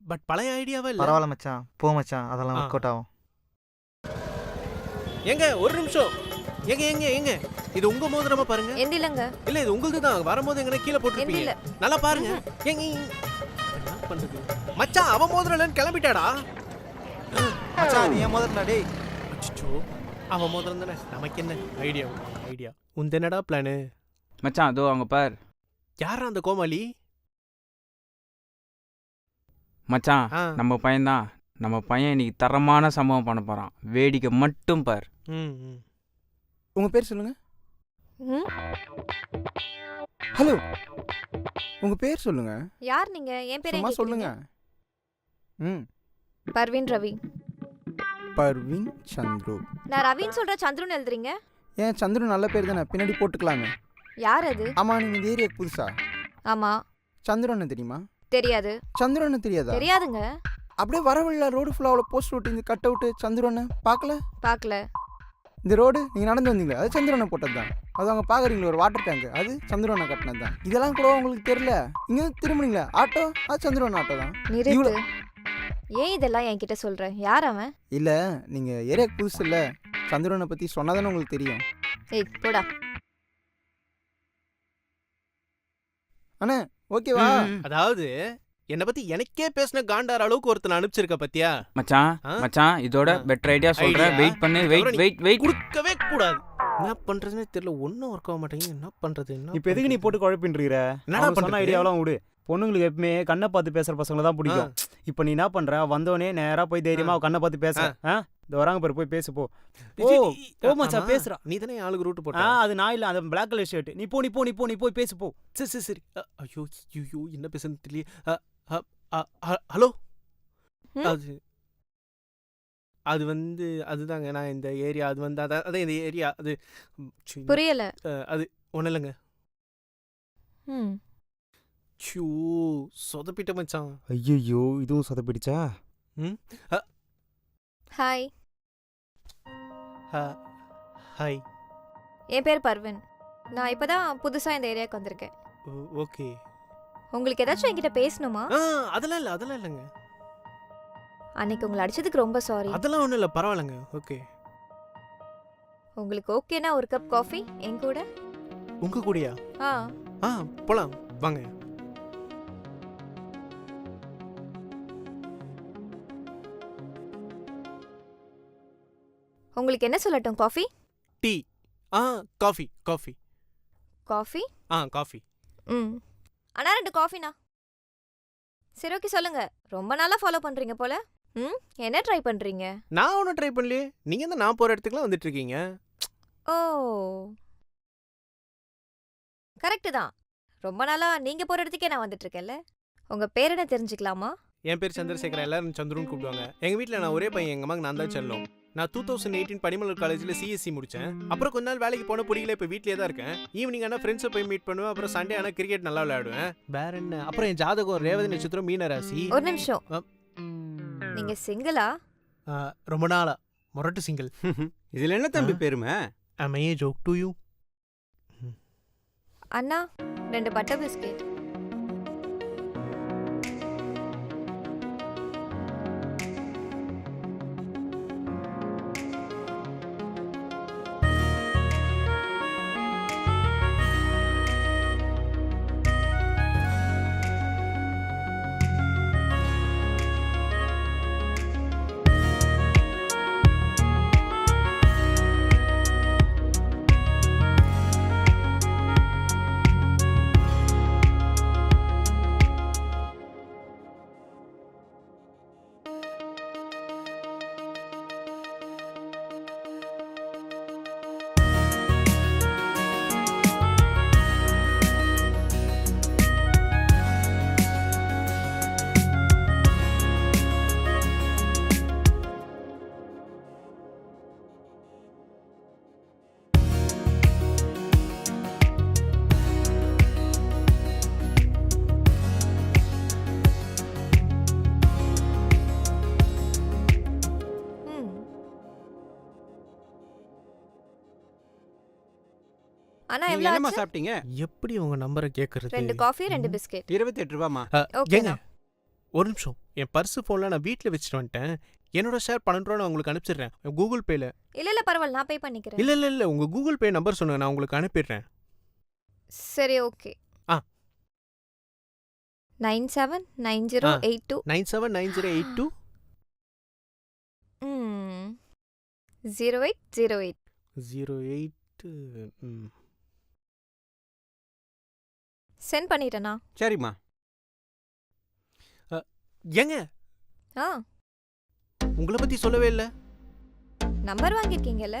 But பழைய ஐடியாவே இல்ல? பரவாயில்ல மச்சான். போ மச்சான். அதெல்லாம். ஒர்க் அவுட் ஆகும். ஏங்க ஒரு நிமிஷம். ஏங்க ஏங்க ஏங்க. இது உங்க மோதிரமா பாருங்க. எந்த இல்லைங்க? இல்ல இது உங்களுது தான். வரும்போது எங்க கீழே போட்டுருப்பீங்க. இல்ல. நல்லா பாருங்க. ஏங்க என்ன பண்றது? மச்சான் அவன் மோதிரம் கிளம்பிட்டாடா. மச்சான் நீ முதல்ல டேய். அச்சோ அவன் மோதிரம் தானே? நமக்கு என்ன ஐடியா ஐடியா உந்த என்னடா பிளானு மச்சான் அதோ அங்க பார். யாரா அந்த கோமாளி? மச்சான் நம்ம பையன்தான் நம்ம பையன் இன்னைக்கு தரமான சம்பவம் பண்ண போறான். வேடிக்கை மட்டும் பார். ம் ம். உங்க பேர் சொல்லுங்க. ம், ஹலோ. உங்க பேர் சொல்லுங்க. யார் நீங்க? என் பேர் சும்மா சொல்லுங்க. ம். பர்வீன் ரவி. பர்வீன் சந்துரு. நான் ரவின்னு சொல்ற சந்துருன்னு எழுதுறீங்க? ஏன் சந்துரு நல்ல பேர் தானே? பின்னாடி போட்டுக்கலாமே. யார் அது? ஆமா நீங்க இந்த ஏரியாக்கு புதுசா? ஆமா. சந்துரு அண்ணன் தெரியுமா? தெரியாது. சந்துரு அண்ணன் தெரியாதா? தெரியாதுங்க. அப்படியே வரவழில ரோடு ஃபுல்லாக அவ்வளோ போஸ்ட் ஓட்டி இந்த கட் அவுட்டு சந்துரு அண்ணன் பார்க்கல? பார்க்கல. இந்த ரோடு நீங்கள் நடந்து வந்தீங்களே அது சந்துரு அண்ணன் போட்டது தான் அது அவங்க பார்க்குறீங்களா ஒரு வாட்டர் டேங்க் அது சந்துரு அண்ணன் கட்டினது தான் இதெல்லாம் கூட உங்களுக்கு தெரியல. இங்கே திரும்புனீங்களா ஆட்டோ அது சந்துரு அண்ணன் ஆட்டோ தான் இவ்வளவு- ஏன் இதெல்லாம் என்கிட்ட சொல்ற? யார் அவன்? இல்லை நீங்கள் ஏரியாக்கு புதுசு இல்லை. சந்துரு அண்ணனை பற்றி சொன்னாதானே உங்களுக்கு தெரியும். ஏய் போடா. அண்ணே ஓகேவா? அதாவது என்னை பத்தி எனக்கே பேசின காண்டார் அளவுக்கு ஒருத்தனை அனுப்பிச்சிருக்க பத்தியா? மச்சான்? மச்சான் இதோட. பெட்டர் ஐடியா சொல்றேன்? வெயிட் பண்ணு வெயிட் வெயிட் வெயிட் கொடுக்கவே கூடாது. என்ன பண்றதுன்னே தெரியல. ஒன்றும் ஒர்க் ஆக மாட்டேங்குது. என்ன பண்றது என்ன இப்ப எதுக்கு நீ? போட்டு அவன் சொன்ன பண்றது? ஐடியாவெல்லாம் விடு. பொண்ணுங்களுக்கு எப்பவுமே கண்ணை பார்த்து பேசுற பசங்களை தான் பிடிக்கும். இப்போ நீ என்ன பண்ற? வந்தோடனே நேரா போய் தைரியமா கண்ணை பார்த்து பேச. இந்த வராங்க பாரு போய் பேசு போ. ஓ ஆமா. பேசுறா நீ தானே ஆளுக்கு ரூட் போட்ட. அது நான் இல்ல அந்த பிளாக் கலர் ஷர்ட் நீ போ நீ போ நீ போ நீ போய் பேசு போ. சரி சரி சரி. ஐயோ ஐயோ என்ன பேசுறது தெரியல ஹலோ? ம்? அது அது வந்து அதுதாங்க நான் இந்த ஏரியா அது வந்து அதான் அதான் இந்த ஏரியா அது ம், புரியல. அது ஒன்றும் இல்லைங்க. ம். ஷூ சொதப்பிட்ட மச்சான். ஐயோ இதுவும் சொதப்பிடிச்சா? ஹாய் ஹ, ஹாய் என் பேர் பர்வீன். நான் இப்பதான் புதுசா இந்த ஏரியாவுக்கு வந்திருக்கேன். ஓகே. உங்களுக்கு ஏதாச்சும் என்கிட்ட பேசணுமா? அதெல்லாம் இல்லை அதெல்லாம் இல்லைங்க. அன்னைக்கு உங்களை அடிச்சதுக்கு ரொம்ப சாரி அதெல்லாம் ஒன்றும் இல்லை பரவாயில்லைங்க. ஓகே. உங்களுக்கு ஓகேனா ஒரு கப் காஃபி என் கூட? உங்க கூடயா? ஆ. ஆ போலாம். வாங்க. உங்களுக்கு என்ன சொல்லட்டும் காஃபி? டீ. ஆ காஃபி காஃபி. காஃபி? ஆ காஃபி. ம். அண்ணா ரெண்டு காஃபிண்ணா. சரி ஓகே சொல்லுங்க ரொம்ப நாளா ஃபாலோ பண்றீங்க போல. ம் என்ன ட்ரை பண்றீங்க? நான் ஒன்றும் ட்ரை பண்ணலையே. நீங்கள் தான் நான் போகிற இடத்துக்குலாம் வந்துட்டு இருக்கீங்க ஓ. கரெக்டு தான். ரொம்ப நாளா நீங்க போற இடத்துக்கே நான் வந்துட்டு இருக்கேன்ல உங்க பேர் என்ன தெரிஞ்சுக்கலாமா? என் பேர் சந்திரசேகர் எல்லாரும் சந்துருன்னு கூப்பிடுவாங்க. எங்கள் வீட்டில் நான் ஒரே பையன் எங்கள் அம்மாக்கு நான் தான் செல்லும். நான் டூ தௌசண்ட் எயிட்டீன் பனிமலர் காலேஜில் சிஎஸ்சி முடித்தேன் அப்புறம் கொஞ்ச நாள் வேலைக்கு போன பிடிக்கல இப்போ வீட்லேயே தான் இருக்கேன். ஈவினிங் ஆனால் ஃப்ரெண்ட்ஸை போய் மீட் பண்ணுவேன் அப்புறம் சண்டே ஆனால் கிரிக்கெட் நல்லா விளையாடுவேன். வேற என்ன? அப்புறம் என் ஜாதகம் ரேவதி நட்சத்திரம் மீன ராசி ஒரு நிமிஷம். அ. நீங்க சிங்கிளா ரொம்ப நாளா. மொரட்டு சிங்கிள் இதுல என்ன தம்பி? பெருமை? I a joke to you. அண்ணா ரெண்டு பட்டர் பிஸ்கெட் அண்ணா நீங்க எவ்வளோ என்னம்மா ஆச்சு? சாப்பிட்டீங்க? எப்படி உங்க நம்பரை கேட்கறது ரெண்டு காஃபி ரெண்டு பிஸ்கெட் இருபத்தி எட்டு ரூபாமா அ, ஓகேண்ணா. ஏங்க ஒரு நிமிஷம். என் பர்ஸு ஃபோன்ல நான் வீட்டில் வச்சுட்டு வந்துட்டேன். என்னோட ஷேர் பன்னெண்டு ரூபா நான் உங்களுக்கு அனுப்பிச்சிடுறேன். கூகுள் பேல இல்ல இல்ல பரவாயில்ல நான் பே பண்ணிக்கிறேன். இல்ல இல்ல இல்ல. உங்க கூகுள் பே நம்பர் சொல்லுங்க. நான் உங்களுக்கு அனுப்பிடுறேன். சரி ஓகே. ஆ. நைன் செவன் நைன் ஜீரோ ஆ. Eight two. Nine seven nine zero eight two. Zero eight zero eight. Zero eight sent பண்ணிட்டேண்ணா சரிம்மா. ஏங்க? ஆ. உங்களை பத்தி சொல்லவே இல்லை. நம்பர் வாங்கியிருக்கீங்கல்ல